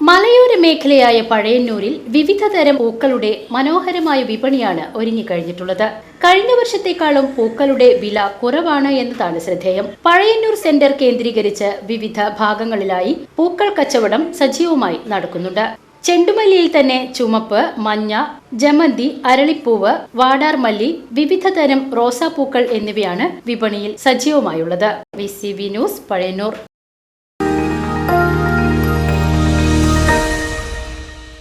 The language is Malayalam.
മലയോര മേഖലയായ പഴയന്നൂരിൽ വിവിധ തരം പൂക്കളുടെ മനോഹരമായ വിപണിയാണ് ഒരുങ്ങിക്കഴിഞ്ഞിട്ടുള്ളത്. കഴിഞ്ഞ വർഷത്തെക്കാളും പൂക്കളുടെ വില കുറവാണ് എന്നതാണ് ശ്രദ്ധേയം. പഴയന്നൂർ സെന്റർ കേന്ദ്രീകരിച്ച് വിവിധ ഭാഗങ്ങളിലായി പൂക്കൾ കച്ചവടം സജീവമായി നടക്കുന്നുണ്ട്. ചെണ്ടുമല്ലിയിൽ തന്നെ ചുമപ്പ് മഞ്ഞ ജമന്തി അരളിപ്പൂവ് വാടാർമല്ലി വിവിധ തരം റോസാപ്പൂക്കൾ എന്നിവയാണ് വിപണിയിൽ സജീവമായുള്ളത്. V C V news Pazhayannur.